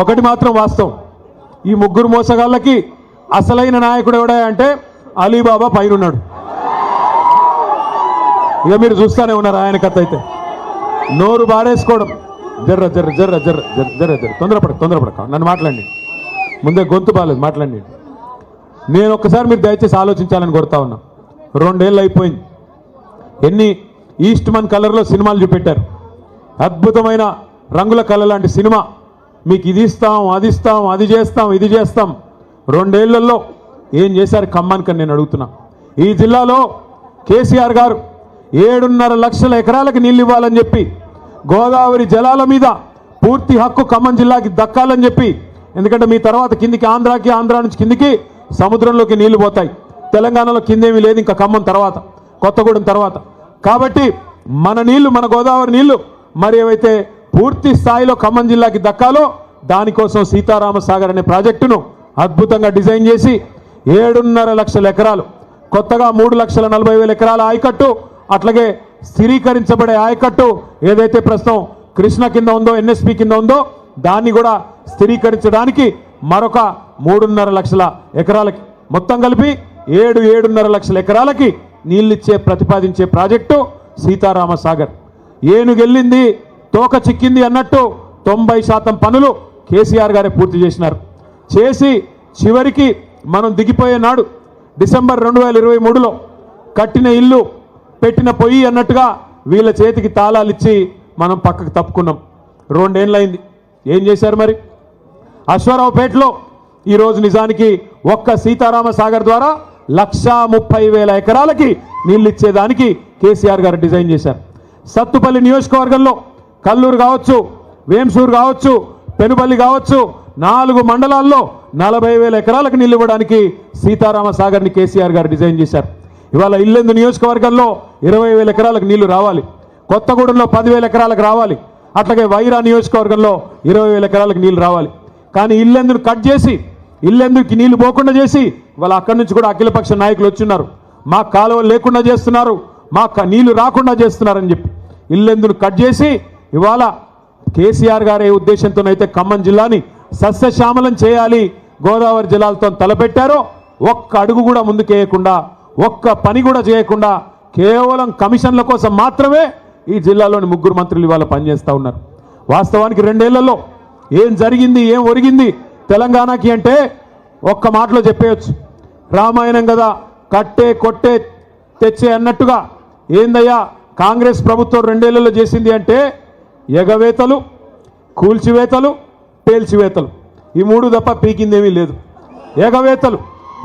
ఒకటి మాత్రం వాస్తవం. ఈ ముగ్గురు మోసగాళ్ళకి అసలైన నాయకుడు ఎవడా అంటే అలీబాబా పైన ఉన్నాడు ఇక మీరు చూస్తూనే ఉన్నారు ఆయన కథ అయితే. నోరు బారేసుకోవడం. జర్ర జర్ర జర్ర జర్ర జర్ర జర్ర జర్ర. తొందరపడ తొందరపడక నన్ను మాట్లాడండి. ముందే గొంతు బాలేదు మాట్లాడండి. నేను ఒక్కసారి మీరు దయచేసి ఆలోచించాలని కొడతా ఉన్నా. రెండేళ్ళు అయిపోయింది. ఎన్ని ఈస్ట్ మన్ కలర్లో సినిమాలు చూపెట్టారు. అద్భుతమైన రంగుల కళ లాంటి సినిమా. మీకు ఇది ఇస్తాం అది ఇస్తాం అది చేస్తాం ఇది చేస్తాం. రెండేళ్ళలో ఏం చేశారు? ఖమ్మానికి నేను అడుగుతున్నా. ఈ జిల్లాలో కేసీఆర్ గారు ఏడున్నర లక్షల ఎకరాలకు నీళ్ళు ఇవ్వాలని చెప్పి గోదావరి జలాల మీద పూర్తి హక్కు ఖమ్మం జిల్లాకి దక్కాలని చెప్పి ఎందుకంటే మీ తర్వాత కిందికి ఆంధ్రాకి ఆంధ్ర నుంచి కిందికి సముద్రంలోకి నీళ్ళు పోతాయి. తెలంగాణలో కిందేమీ లేదు ఇంకా ఖమ్మం తర్వాత కొత్తగూడెం తర్వాత. కాబట్టి మన నీళ్ళు మన గోదావరి నీళ్ళు మరి ఏవైతే పూర్తి స్థాయిలో ఖమ్మం జిల్లాకి దక్కాలో దానికోసం సీతారామ సాగర్ అనే ప్రాజెక్టును అద్భుతంగా డిజైన్ చేసి ఏడున్నర లక్షల ఎకరాలు కొత్తగా మూడు లక్షల నలభై వేల ఎకరాల ఆయకట్టు అట్లాగే స్థిరీకరించబడే ఆయకట్టు ఏదైతే ప్రస్తుతం కృష్ణ కింద ఉందో ఎన్ఎస్పి కింద ఉందో దాన్ని కూడా స్థిరీకరించడానికి మరొక మూడున్నర లక్షల ఎకరాలకి మొత్తం కలిపి ఏడు ఏడున్నర లక్షల ఎకరాలకి నీళ్ళిచ్చే ప్రతిపాదించే ప్రాజెక్టు సీతారామ సాగర్ ఏనుగెళ్ళింది తోక చిక్కింది అన్నట్టు తొంభై శాతం పనులు కేసీఆర్ గారే పూర్తి చేసినారు. చేసి చివరికి మనం దిగిపోయే నాడు డిసెంబర్ రెండు వేల ఇరవై మూడులో కట్టిన ఇల్లు పెట్టిన పొయ్యి అన్నట్టుగా వీళ్ళ చేతికి తాళాలు ఇచ్చి మనం పక్కకు తప్పుకున్నాం. రెండేళ్ళైంది ఏం చేశారు మరి? అశ్వారావుపేటలో ఈరోజు నిజానికి ఒక్క సీతారామ సాగర్ ద్వారా లక్షా ముప్పై వేల ఎకరాలకి నీళ్ళు ఇచ్చేదానికి కేసీఆర్ గారు డిజైన్ చేశారు. సత్తుపల్లి నియోజకవర్గంలో కల్లూరు కావచ్చు వేంసూరు కావచ్చు పెనుపల్లి కావచ్చు నాలుగు మండలాల్లో నలభై వేల ఎకరాలకు నీళ్ళు ఇవ్వడానికి సీతారామ సాగర్ని కేసీఆర్ గారు డిజైన్ చేశారు. ఇవాళ ఇల్లెందు నియోజకవర్గంలో ఇరవై వేల ఎకరాలకు నీళ్ళు రావాలి. కొత్తగూడెంలో పదివేల ఎకరాలకు రావాలి. అట్లాగే వైరా నియోజకవర్గంలో ఇరవై వేల ఎకరాలకు నీళ్ళు రావాలి. కానీ ఇల్లెందును కట్ చేసి ఇల్లెందుకి నీళ్ళు పోకుండా చేసి వాళ్ళ అక్కడి నుంచి కూడా అఖిలపక్ష నాయకులు వచ్చిన్నారు. మా కాలువలు లేకుండా చేస్తున్నారు. మా నీళ్ళు రాకుండా చేస్తున్నారని చెప్పి. ఇల్లెందును కట్ చేసి ఇవాళ కేసీఆర్ గారి ఉద్దేశంతోనైతే ఖమ్మం జిల్లాని సస్యశ్యామలం చేయాలి గోదావరి జిల్లాలతో తలపెట్టారో ఒక్క అడుగు కూడా ముందుకేయకుండా ఒక్క పని కూడా చేయకుండా కేవలం కమిషన్ల కోసం మాత్రమే ఈ జిల్లాలోని ముగ్గురు మంత్రులు ఇవాళ పనిచేస్తూ ఉన్నారు. వాస్తవానికి రెండేళ్ళలో ఏం జరిగింది ఏం ఒరిగింది తెలంగాణకి అంటే ఒక్క మాటలో చెప్పేయచ్చు. రామాయణం కదా కట్టే కొట్టే తెచ్చే అన్నట్టుగా ఏందయ్యా కాంగ్రెస్ ప్రభుత్వం రెండేళ్ళలో చేసింది అంటే ఎగవేతలు కూల్చివేతలు పేల్చివేతలు. ఈ మూడు తప్ప పీకిందేమీ లేదు. ఎగవేతలు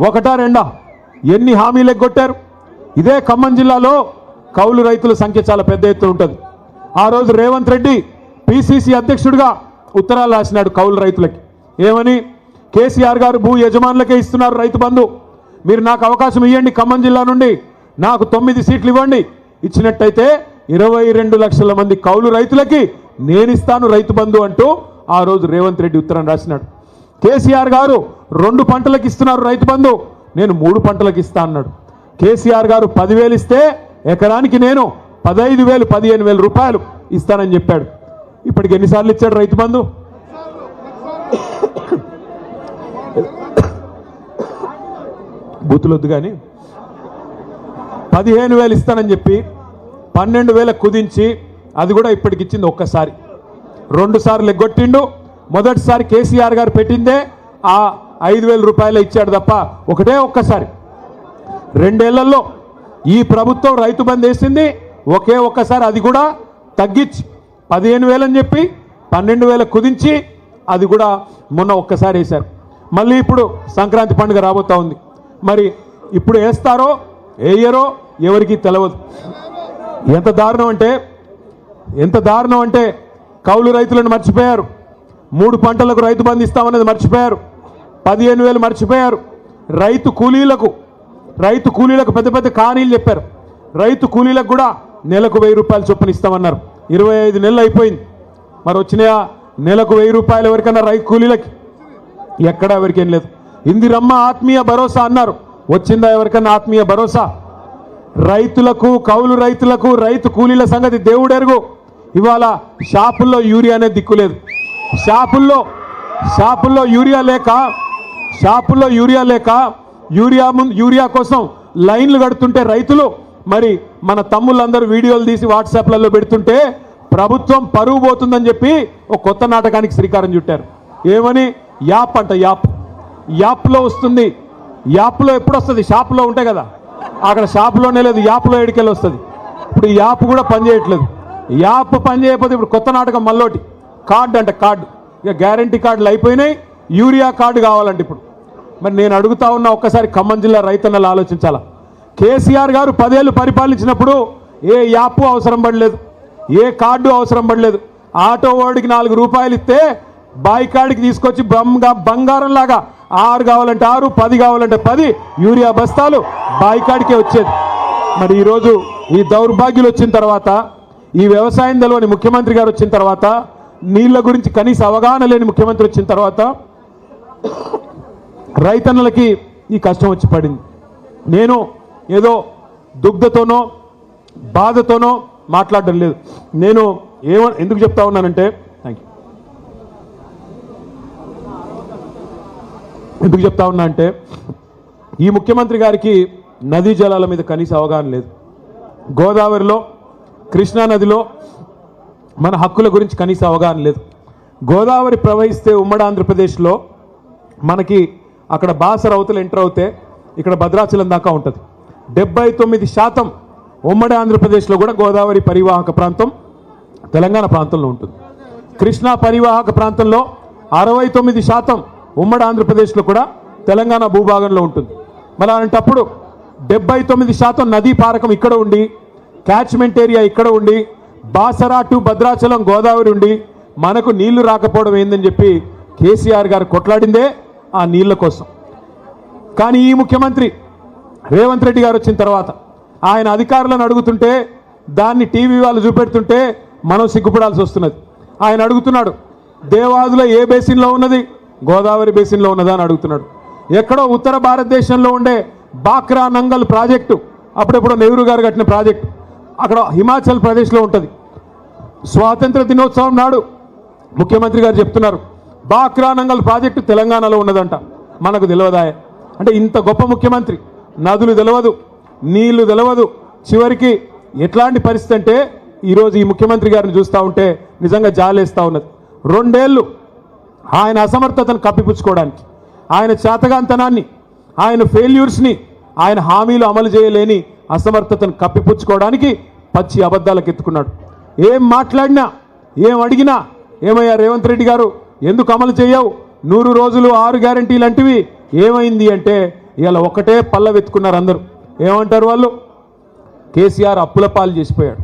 ఒకటా రెండా? ఎన్ని హామీలు ఎగ్గొట్టారు? ఇదే ఖమ్మం జిల్లాలో కౌలు రైతుల సంఖ్య చాలా పెద్ద ఎత్తున ఉంటుంది. ఆ రోజు రేవంత్ రెడ్డి పిసిసి అధ్యక్షుడిగా ఉత్తరాలు రాసినాడు కౌలు రైతులకి. ఏమని? కేసీఆర్ గారు భూ యజమానులకే ఇస్తున్నారు రైతు బంధు. మీరు నాకు అవకాశం ఇవ్వండి ఖమ్మం జిల్లా నుండి. నాకు తొమ్మిది సీట్లు ఇవ్వండి. ఇచ్చినట్టయితే ఇరవై రెండు లక్షల మంది కౌలు రైతులకి నేనిస్తాను రైతు బంధు అంటూ ఆ రోజు రేవంత్ రెడ్డి ఉత్తరం రాసినాడు. కేసీఆర్ గారు రెండు పంటలకు ఇస్తున్నారు రైతు బంధు నేను మూడు పంటలకు ఇస్తా అన్నాడు. కేసీఆర్ గారు పదివేలు ఇస్తే ఎకరానికి నేను పదహైదు వేలు పదిహేను వేల రూపాయలు ఇస్తానని చెప్పాడు. ఇప్పటికి ఎన్నిసార్లు ఇచ్చాడు రైతు బంధు? బూతులొద్దు కానీ పదిహేను వేలు ఇస్తానని చెప్పి పన్నెండు వేల కుదించి అది కూడా ఇప్పటికి ఇచ్చింది ఒక్కసారి. రెండు సార్లు ఎగ్గొట్టిండు. మొదటిసారి కేసీఆర్ గారు పెట్టిందే ఆ ఐదు వేల రూపాయలు ఇచ్చాడు తప్ప ఒకటే ఒక్కసారి. రెండేళ్ళలో ఈ ప్రభుత్వం రైతు బంద్ వేసింది. ఒకే ఒక్కసారి అది కూడా తగ్గించి పదిహేను వేలని చెప్పి పన్నెండు వేల కుదించి అది కూడా మొన్న ఒక్కసారి వేశారు. మళ్ళీ ఇప్పుడు సంక్రాంతి పండుగ రాబోతా ఉంది. మరి ఇప్పుడు వేస్తారో వేయరో ఎవరికీ తెలియదు ఎంత దారుణం అంటే ఎంత దారుణం అంటే కౌలు రైతులను మర్చిపోయారు. మూడు పంటలకు రైతు బంధు ఇస్తామన్నది మర్చిపోయారు. పదిహేను వేలు మర్చిపోయారు. రైతు కూలీలకు రైతు కూలీలకు పెద్ద పెద్ద కానీలు చెప్పారు. రైతు కూలీలకు కూడా నెలకు వెయ్యి రూపాయలు చొప్పున ఇస్తామన్నారు. ఇరవై ఐదు నెలలు అయిపోయింది. మరి వచ్చినాయా? నెలకు వెయ్యి రూపాయలు ఎవరికన్నా రైతు కూలీలకి? ఎక్కడా ఎవరికేం లేదు. ఇందిరమ్మ ఆత్మీయ భరోసా అన్నారు. వచ్చిందా ఎవరికన్నా ఆత్మీయ భరోసా? రైతులకు కౌలు రైతులకు రైతు కూలీల సంగతి దేవుడెరుగు ఇవాళ షాపుల్లో యూరియా అనేది దిక్కులేదు షాపుల్లో షాపుల్లో యూరియా లేక షాపుల్లో యూరియా లేక యూరియా ముందు యూరియా కోసం లైన్లు కడుతుంటే రైతులు మరి మన తమ్ముళ్ళందరూ వీడియోలు తీసి వాట్సాప్లలో పెడుతుంటే ప్రభుత్వం పరువు పోతుందని చెప్పి ఒక కొత్త నాటకానికి శ్రీకారం చుట్టారు. ఏమని? యాప్ అంట యాప్. యాప్లో వస్తుంది. యాప్లో ఎప్పుడు వస్తుంది షాప్లో ఉంటాయి కదా. అక్కడ షాప్లోనే లేదు యాప్లో ఎడికెళ్ళి వస్తుంది. ఇప్పుడు ఈ యాప్ కూడా పనిచేయట్లేదు యాప్ పని చేయకపోతే ఇప్పుడు కొత్త నాటకం మళ్ళోటి. కార్డు అంట కార్డు. ఇక గ్యారంటీ కార్డులు అయిపోయినాయి యూరియా కార్డు కావాలంటే ఇప్పుడు. మరి నేను అడుగుతా ఉన్నా ఒక్కసారి ఖమ్మం జిల్లా రైతన్నలు ఆలోచించాలా? కేసీఆర్ గారు పదేళ్ళు పరిపాలించినప్పుడు ఏ యాప్ అవసరం పడలేదు ఏ కార్డు అవసరం పడలేదు. ఆటో వాడికి నాలుగు రూపాయలు ఇస్తే బాయ్ కార్డుకి తీసుకొచ్చి బంగా బంగారం లాగా ఆరు కావాలంటే ఆరు పది కావాలంటే పది. యూరియా బస్తాలు బాయికాడికే వచ్చేది. మరి ఈరోజు ఈ దౌర్భాగ్యులు వచ్చిన తర్వాత ఈ వ్యవసాయం తెలవని ముఖ్యమంత్రి గారు వచ్చిన తర్వాత నీళ్ళ గురించి కనీస అవగాహన లేని ముఖ్యమంత్రి వచ్చిన తర్వాత రైతన్నలకి ఈ కష్టం వచ్చి పడింది. నేను ఏదో దుగ్ధతోనో బాధతోనో మాట్లాడడం లేదు. నేను ఏమ ఎందుకు చెప్తా ఉన్నానంటే ఎందుకు చెప్తా ఉన్నా అంటే ఈ ముఖ్యమంత్రి గారికి నదీ జలాల మీద కనీస అవగాహన లేదు. గోదావరిలో కృష్ణా నదిలో మన హక్కుల గురించి కనీస అవగాహన లేదు. గోదావరి ప్రవహిస్తే ఉమ్మడి ఆంధ్రప్రదేశ్లో మనకి అక్కడ బాసర అవతలు ఎంటర్ అవుతే ఇక్కడ భద్రాచలం దాకా ఉంటుంది. డెబ్బై తొమ్మిది శాతం ఉమ్మడి ఆంధ్రప్రదేశ్లో కూడా గోదావరి పరివాహక ప్రాంతం తెలంగాణ ప్రాంతంలో ఉంటుంది. కృష్ణా పరివాహక ప్రాంతంలో అరవై తొమ్మిది శాతం ఉమ్మడి ఆంధ్రప్రదేశ్లో కూడా తెలంగాణ భూభాగంలో ఉంటుంది. మరి అలాంటప్పుడు డెబ్బై తొమ్మిది శాతం నదీ పారకం ఇక్కడ ఉండి క్యాచ్మెంట్ ఏరియా ఇక్కడ ఉండి బాసరా టు భద్రాచలం గోదావరి ఉండి మనకు నీళ్ళు రాకపోవడం ఏందని చెప్పి కేసీఆర్ గారు కొట్లాడిందే ఆ నీళ్ళ కోసం. కానీ ఈ ముఖ్యమంత్రి రేవంత్ రెడ్డి గారు వచ్చిన తర్వాత ఆయన అధికారులను అడుగుతుంటే దాన్ని టీవీ వాళ్ళు చూపెడుతుంటే మనం సిగ్గుపడాల్సి వస్తున్నది. ఆయన అడుగుతున్నాడు దేవాదుల ఏ బేసిన్లో ఉన్నది? గోదావరి బేసిన్లో ఉన్నదా అని అడుగుతున్నాడు. ఎక్కడో ఉత్తర భారతదేశంలో ఉండే బాక్రా నంగల్ ప్రాజెక్టు అప్పుడెప్పుడో నెహ్రూ గారు కట్టిన ప్రాజెక్టు అక్కడ హిమాచల్ ప్రదేశ్లో ఉంటుంది. స్వాతంత్ర దినోత్సవం నాడు ముఖ్యమంత్రి గారు చెప్తున్నారు బాక్రా నంగల్ ప్రాజెక్టు తెలంగాణలో ఉన్నదంట. మనకు తెలియదాయ అంటే ఇంత గొప్ప ముఖ్యమంత్రి నదులు తెలియదు నీళ్ళు తెలియదు చివరికి ఎట్లాంటి పరిస్థితి అంటే ఈరోజు ఈ ముఖ్యమంత్రి గారిని చూస్తూ ఉంటే నిజంగా జాలేస్తూ ఉన్నది. రెండేళ్ళు ఆయన అసమర్థతను కప్పిపుచ్చుకోవడానికి ఆయన చేతగాంతనాన్ని ఆయన ఫెయిల్యూర్స్ని ఆయన హామీలు అమలు చేయలేని అసమర్థతను కప్పిపుచ్చుకోవడానికి పచ్చి అబద్ధాలకు ఎత్తుకున్నాడు. ఏం మాట్లాడినా ఏం అడిగినా ఏమయ్యా రేవంత్ రెడ్డి గారు ఎందుకు అమలు చేయవు? నూరు రోజులు ఆరు గ్యారంటీలు అంటివి ఏమైంది అంటే ఇలా ఒకటే పల్లవెత్తుకున్నారు అందరూ. ఏమంటారు వాళ్ళు? కేసీఆర్ అప్పుల పాలు చేసిపోయాడు.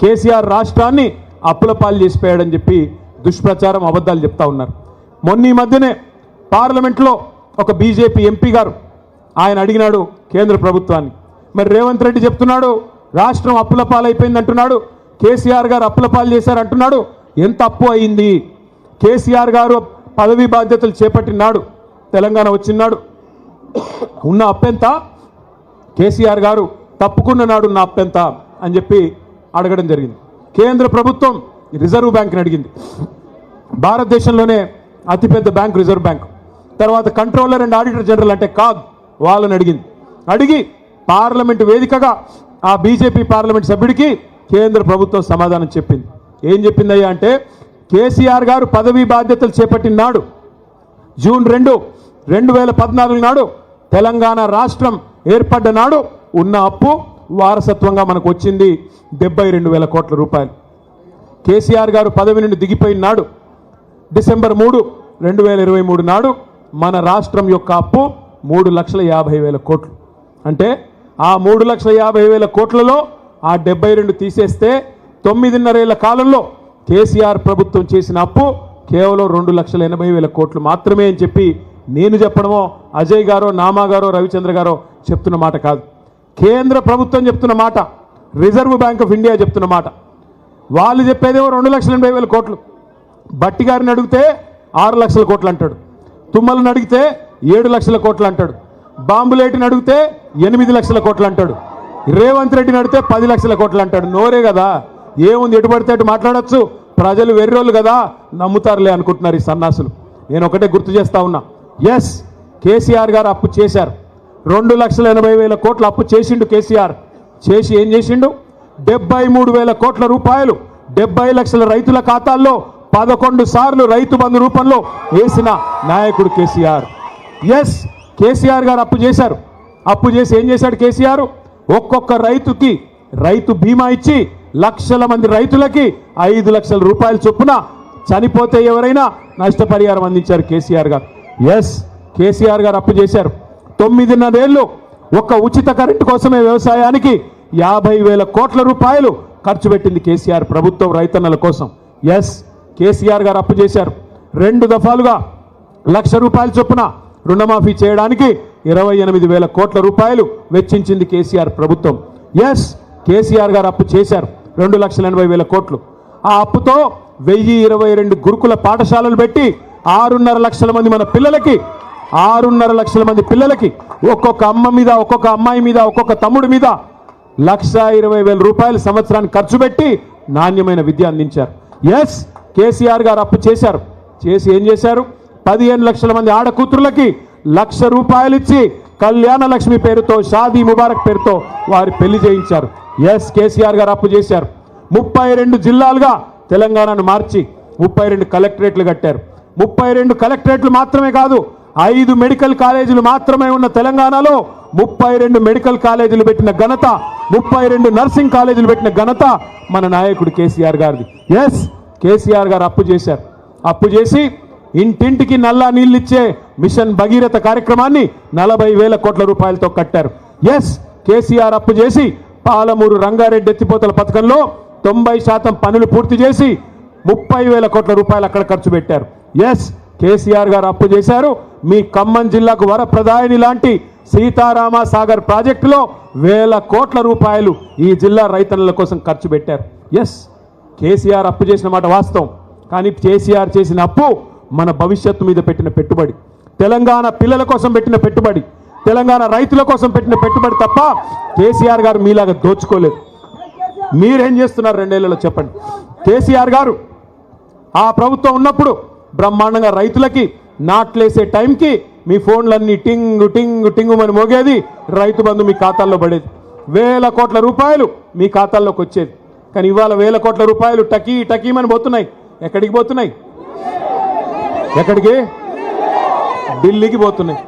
కేసీఆర్ రాష్ట్రాన్ని అప్పుల పాలు చేసిపోయాడని చెప్పి దుష్ప్రచారం అబద్ధాలు చెప్తా ఉన్నారు. మొన్న ఈ మధ్యనే పార్లమెంట్లో ఒక బీజేపీ ఎంపీ గారు ఆయన అడిగినాడు కేంద్ర ప్రభుత్వాన్ని. మరి రేవంత్ రెడ్డి చెప్తున్నాడు రాష్ట్రం అప్పుల పాలైపోయింది అంటున్నాడు కేసీఆర్ గారు అప్పుల పాలు చేశారు అంటున్నాడు ఎంత అప్పు అయింది? కేసీఆర్ గారు పదవి బాధ్యతలు చేపట్టినాడు తెలంగాణ వచ్చినాడు. ఉన్న అప్పెంత? కేసీఆర్ గారు తప్పుకున్న నాడు నా అప్పెంత అని చెప్పి అడగడం జరిగింది. కేంద్ర ప్రభుత్వం రిజర్వ్ బ్యాంక్ని అడిగింది. భారతదేశంలోనే అతిపెద్ద బ్యాంక్ రిజర్వ్ బ్యాంక్. తర్వాత కంట్రోలర్ అండ్ ఆడిటర్ జనరల్ అంటే కాగ్ వాళ్ళని అడిగింది. అడిగి పార్లమెంట్ వేదికగా ఆ బీజేపీ పార్లమెంట్ సభ్యుడికి కేంద్ర ప్రభుత్వం సమాధానం చెప్పింది. ఏం చెప్పిందయ్యా అంటే కేసీఆర్ గారు పదవీ బాధ్యతలు చేపట్టిన నాడు జూన్ రెండు రెండు వేల పద్నాలుగు నాడు తెలంగాణ రాష్ట్రం ఏర్పడ్డ నాడు ఉన్న అప్పు వారసత్వంగా మనకు వచ్చింది డెబ్బై రెండు వేల కోట్ల రూపాయలు. కేసీఆర్ గారు పదవి నుండి దిగిపోయిన నాడు డిసెంబర్ మూడు రెండు వేల ఇరవై మూడు నాడు మన రాష్ట్రం యొక్క అప్పు మూడు లక్షల యాభై వేల కోట్లు. అంటే ఆ మూడు లక్షల యాభై వేల కోట్లలో ఆ డెబ్బై రెండు తీసేస్తే తొమ్మిదిన్నరేళ్ళ కాలంలో కేసీఆర్ ప్రభుత్వం చేసిన అప్పు కేవలం రెండు లక్షల ఎనభై వేల కోట్లు మాత్రమే అని చెప్పి నేను చెప్పడమో అజయ్ గారో నామా గారో రవిచంద్ర గారో చెప్తున్న మాట కాదు. కేంద్ర ప్రభుత్వం చెప్తున్న మాట రిజర్వ్ బ్యాంక్ ఆఫ్ ఇండియా చెప్తున్న మాట. వాళ్ళు చెప్పేదేమో రెండు లక్షల ఎనభై వేల కోట్లు. బట్టి గారిని అడిగితే ఆరు లక్షల కోట్లు అంటాడు. తుమ్మలను అడిగితే ఏడు లక్షల కోట్లు అంటాడు. బాంబులేటిని అడిగితే ఎనిమిది లక్షల కోట్లు అంటాడు. రేవంత్ రెడ్డిని అడిగితే పది లక్షల కోట్లు అంటాడు. నోరే కదా. ఏముంది? ఎటు పడితే అటు మాట్లాడచ్చు. ప్రజలు వెర్రోళ్ళు కదా. నమ్ముతారులే అనుకుంటున్నారు ఈ సన్నాసులు. నేను ఒకటే గుర్తు చేస్తా ఉన్నా. ఎస్ కేసీఆర్ గారు అప్పు చేశారు. రెండు లక్షల ఎనభై వేల కోట్లు అప్పు చేసిండు కేసీఆర్. చేసి ఏం చేసిండు? డెబ్బై మూడు వేల కోట్ల రూపాయలు డెబ్బై లక్షల రైతుల ఖాతాల్లో పదకొండు సార్లు రైతు బంధు రూపంలో వేసిన నాయకుడు కేసీఆర్. ఎస్ కేసీఆర్ గారు అప్పు చేశారు. అప్పు చేసి ఏం చేశాడు కేసీఆర్? ఒక్కొక్క రైతుకి రైతు బీమా ఇచ్చి లక్షల మంది రైతులకి ఐదు లక్షల రూపాయల చొప్పున చనిపోతే ఎవరైనా నష్టపరిహారం అందించారు కేసీఆర్ గారు. ఎస్ కేసీఆర్ గారు అప్పు చేశారు. తొమ్మిదిన్నరేళ్ళు ఒక్క ఉచిత కరెంటు కోసమే వ్యవసాయానికి యాభై వేల కోట్ల రూపాయలు ఖర్చు పెట్టింది కేసీఆర్ ప్రభుత్వం రైతన్నల కోసం. ఎస్ కేసీఆర్ గారు అప్పు చేశారు. రెండు దఫాలుగా లక్ష రూపాయల చొప్పున రుణమాఫీ చేయడానికి ఇరవై ఎనిమిది వేల కోట్ల రూపాయలు వెచ్చించింది కేసీఆర్ ప్రభుత్వం. ఎస్ కేసీఆర్ గారు అప్పు చేశారు. రెండు లక్షల ఎనభై వేల కోట్లు. ఆ అప్పుతో వెయ్యి ఇరవై రెండు గురుకుల పాఠశాలలు పెట్టి ఆరున్నర లక్షల మంది మన పిల్లలకి ఆరున్నర లక్షల మంది పిల్లలకి ఒక్కొక్క అమ్మ మీద ఒక్కొక్క అమ్మాయి మీద ఒక్కొక్క తమ్ముడి మీద లక్ష ఇరవై వేల రూపాయలు సంవత్సరానికి ఖర్చు పెట్టి నాణ్యమైన విద్య అందించారు. ఎస్ కేసీఆర్ గారు అప్పు చేశారు. చేసి ఏం చేశారు? పదిహేను లక్షల మంది ఆడకూతురులకి లక్ష రూపాయలు ఇచ్చి కళ్యాణ లక్ష్మి పేరుతో షాదీ ముబారక్ పేరుతో వారి పెళ్ళి చేయించారు. ఎస్ కేసీఆర్ గారు అప్పు చేశారు. ముప్పై రెండు జిల్లాలుగా తెలంగాణను మార్చి ముప్పై రెండు కలెక్టరేట్లు కట్టారు. ముప్పై రెండు కలెక్టరేట్లు మాత్రమే కాదు ఐదు మెడికల్ కాలేజీలు మాత్రమే ఉన్న తెలంగాణలో ముప్పై రెండు మెడికల్ కాలేజీలు పెట్టిన ఘనత ముప్పై రెండు నర్సింగ్ కాలేజీలు పెట్టిన ఘనత మన నాయకుడు కేసీఆర్ గారిది. ఎస్ కేసీఆర్ గారు అప్పు చేశారు. అప్పు చేసి ఇంటింటికి నల్లా నీళ్ళిచ్చే మిషన్ భగీరథ కార్యక్రమాన్ని నలభై వేల కోట్ల రూపాయలతో కట్టారు. ఎస్ కేసీఆర్ అప్పు చేసి పాలమూరు రంగారెడ్డి ఎత్తిపోతల పథకంలో తొంభై శాతం పనులు పూర్తి చేసి ముప్పై వేల కోట్ల రూపాయలు అక్కడ ఖర్చు పెట్టారు. ఎస్ కేసీఆర్ గారు అప్పు చేశారు. మీ ఖమ్మం జిల్లాకు వరప్రదాయని లాంటి సీతారామ సాగర్ ప్రాజెక్టులో వేల కోట్ల రూపాయలు ఈ జిల్లా రైతన్నుల కోసం ఖర్చు పెట్టారు. ఎస్ కేసీఆర్ అప్పు చేసిన మాట వాస్తవం. కానీ కేసీఆర్ చేసిన అప్పు మన భవిష్యత్తు మీద పెట్టిన పెట్టుబడి. తెలంగాణ పిల్లల కోసం పెట్టిన పెట్టుబడి. తెలంగాణ రైతుల కోసం పెట్టిన పెట్టుబడి తప్ప కేసీఆర్ గారు మీలాగా దోచుకోలేదు. మీరేం చేస్తున్నారు రెండేళ్ళలో చెప్పండి. కేసీఆర్ గారు ఆ ప్రభుత్వం ఉన్నప్పుడు బ్రహ్మాండంగా రైతులకి నాట్లేసే టైంకి మీ ఫోన్లన్నీ టింగ్ టింగ్ టింగు అని మోగేది రైతు బంధు మీ ఖాతాల్లో పడేది. వేల కోట్ల రూపాయలు మీ ఖాతాల్లోకి వచ్చేది. కానీ ఇవాళ వేల కోట్ల రూపాయలు టకీ టకీమని పోతున్నాయి. ఎక్కడికి పోతున్నాయి? ఎక్కడికి? ఢిల్లీకి పోతున్నాయి.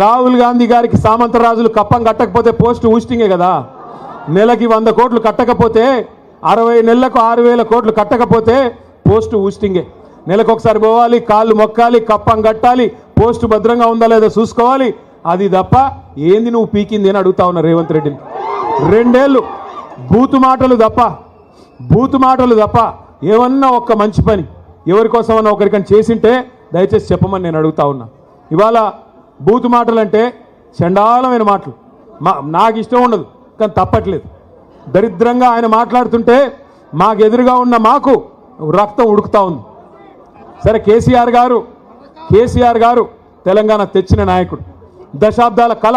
రాహుల్ గాంధీ గారికి సామంతరాజులు కప్పం కట్టకపోతే పోస్ట్ ఊస్టింగే కదా. నెలకి వంద కోట్లు కట్టకపోతే అరవై నెలలకు ఆరు వేల కోట్లు కట్టకపోతే పోస్ట్ ఊస్టింగే. నెలకు ఒకసారి పోవాలి కాళ్ళు మొక్కాలి కప్పం కట్టాలి పోస్ట్ భద్రంగా ఉందా లేదో చూసుకోవాలి. అది తప్ప ఏంది నువ్వు పీకింది అని అడుగుతా ఉన్నా రేవంత్ రెడ్డిని. రెండేళ్ళు బూతు మాటలు తప్ప బూతు మాటలు తప్ప ఏమన్నా ఒక్క మంచి పని ఎవరి కోసమన్నా ఒకరికని చేసింటే దయచేసి చెప్పమని నేను అడుగుతా ఉన్నా. ఇవాళ బూతు మాటలు అంటే చండాలమైన మాటలు. మా నాకు ఇష్టం ఉండదు కానీ తప్పట్లేదు. దరిద్రంగా ఆయన మాట్లాడుతుంటే మాకు ఎదురుగా ఉన్న మాకు రక్తం ఉడుకుతా ఉంది. సరే కేసీఆర్ గారు కేసీఆర్ గారు తెలంగాణ తెచ్చిన నాయకుడు. దశాబ్దాల కళ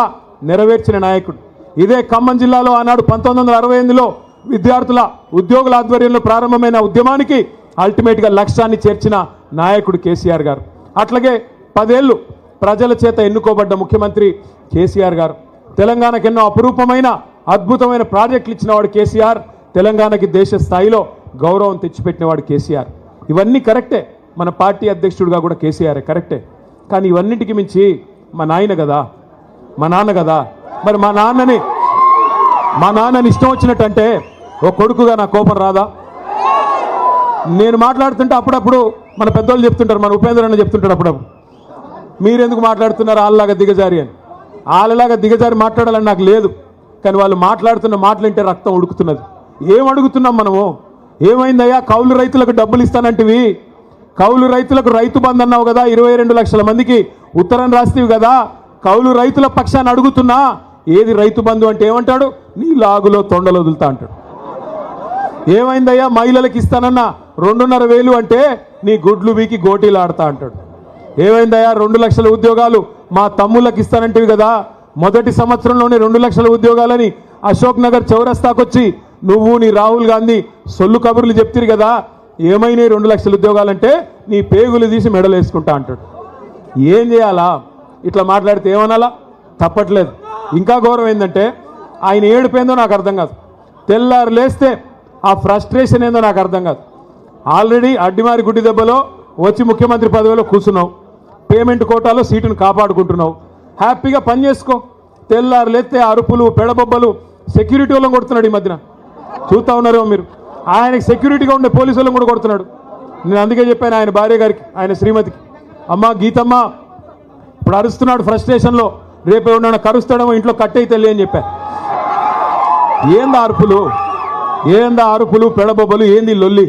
నెరవేర్చిన నాయకుడు. ఇదే ఖమ్మం జిల్లాలో ఆనాడు పంతొమ్మిది వందల అరవై ఎనిమిదిలో విద్యార్థుల ఉద్యోగుల ఆధ్వర్యంలో ప్రారంభమైన ఉద్యమానికి అల్టిమేట్గా లక్ష్యాన్ని చేర్చిన నాయకుడు కేసీఆర్ గారు. అట్లాగే పదేళ్ళు ప్రజల చేత ఎన్నుకోబడ్డ ముఖ్యమంత్రి కేసీఆర్ గారు. తెలంగాణకు ఎన్నో అపురూపమైన అద్భుతమైన ప్రాజెక్టులు ఇచ్చినవాడు కేసీఆర్. తెలంగాణకి దేశ స్థాయిలో గౌరవం తెచ్చిపెట్టినవాడు కేసీఆర్. ఇవన్నీ కరెక్టే. మన పార్టీ అధ్యక్షుడిగా కూడా కేసీఆర్ కరెక్టే. కానీ ఇవన్నిటికి మించి మా నాయన కదా మా నాన్న కదా మరి మా నాన్నని మా నాన్నని ఇష్టం వచ్చినట్టు అంటే ఓ కొడుకుగా నా కోపం రాదా? నేను మాట్లాడుతుంటే అప్పుడప్పుడు మన పెద్దోళ్ళు చెప్తుంటారు మన ఉపేంద్ర అన్న చెప్తుంటాడు అప్పుడప్పుడు. మీరెందుకు మాట్లాడుతున్నారు? వాళ్ళలాగా దిగజారి అని. వాళ్ళలాగా దిగజారి మాట్లాడాలని నాకు లేదు. కానీ వాళ్ళు మాట్లాడుతున్న మాటలు వింటే రక్తం ఉడుకుతున్నది. ఏం అడుగుతున్నాం మనము? ఏమైందయ్యా? కౌలు రైతులకు డబ్బులు ఇస్తానంటివి. కౌలు రైతులకు రైతు బంధు అన్నావు కదా ఇరవై రెండు లక్షల మందికి ఉత్తరం రాస్తేవి కదా. కౌలు రైతుల పక్షాన్ని అడుగుతున్నా. ఏది రైతు బంధు అంటే ఏమంటాడు? నీ లాగులో తొండలు వదులుతా అంటాడు. ఏమైందయ్యా? మహిళలకు ఇస్తానన్నా రెండున్నర వేలు అంటే నీ గుడ్లు వీకి గోటీలు ఆడతా అంటాడు. ఏమైందయ్యా? రెండు లక్షల ఉద్యోగాలు మా తమ్ముళ్ళకి ఇస్తానంటివి కదా. మొదటి సంవత్సరంలోనే రెండు లక్షల ఉద్యోగాలని అశోక్ నగర్ చౌరస్తాకొచ్చి నువ్వు నీ రాహుల్ గాంధీ సొల్లు కబుర్లు చెప్తిరు కదా. ఏమైనాయి రెండు లక్షల ఉద్యోగాలంటే నీ పేగులు తీసి మెడలు వేసుకుంటా అంటాడు. ఏం చేయాలా? ఇట్లా మాట్లాడితే ఏమనాలా? తప్పట్లేదు. ఇంకా గౌరవం ఏంటంటే ఆయన ఏడిపోయిందో నాకు అర్థం కాదు. తెల్లారు లేస్తే ఆ ఫ్రస్ట్రేషన్ ఏందో నాకు అర్థం కాదు. ఆల్రెడీ అడ్డిమారి గుడ్డి దెబ్బలో వచ్చి ముఖ్యమంత్రి పదవిలో కూర్చున్నావు. పేమెంట్ కోటాలో సీటును కాపాడుకుంటున్నావు. హ్యాపీగా పని చేసుకో. తెల్లారు లేస్తే అరుపులు పెడబొబ్బలు సెక్యూరిటీ వాళ్ళని కొడుతున్నాడు ఈ మధ్యన. చూస్తా ఉన్నారో మీరు? ఆయనకి సెక్యూరిటీగా ఉండే పోలీసు వాళ్ళని కూడా కొడుతున్నాడు. నేను అందుకే చెప్పాను ఆయన భార్య గారికి ఆయన శ్రీమతికి. అమ్మ గీతమ్మ ఇప్పుడు అరుస్తున్నాడు ఫ్రస్ట్రేషన్లో రేపు ఏమన్నా కరుస్తాడేమో ఇంట్లో కట్టయి లేని అని చెప్పా. ఏందా అరుపులు? ఏందా అరుపులు? పెడబొబ్బలు? ఏంది లొల్లి?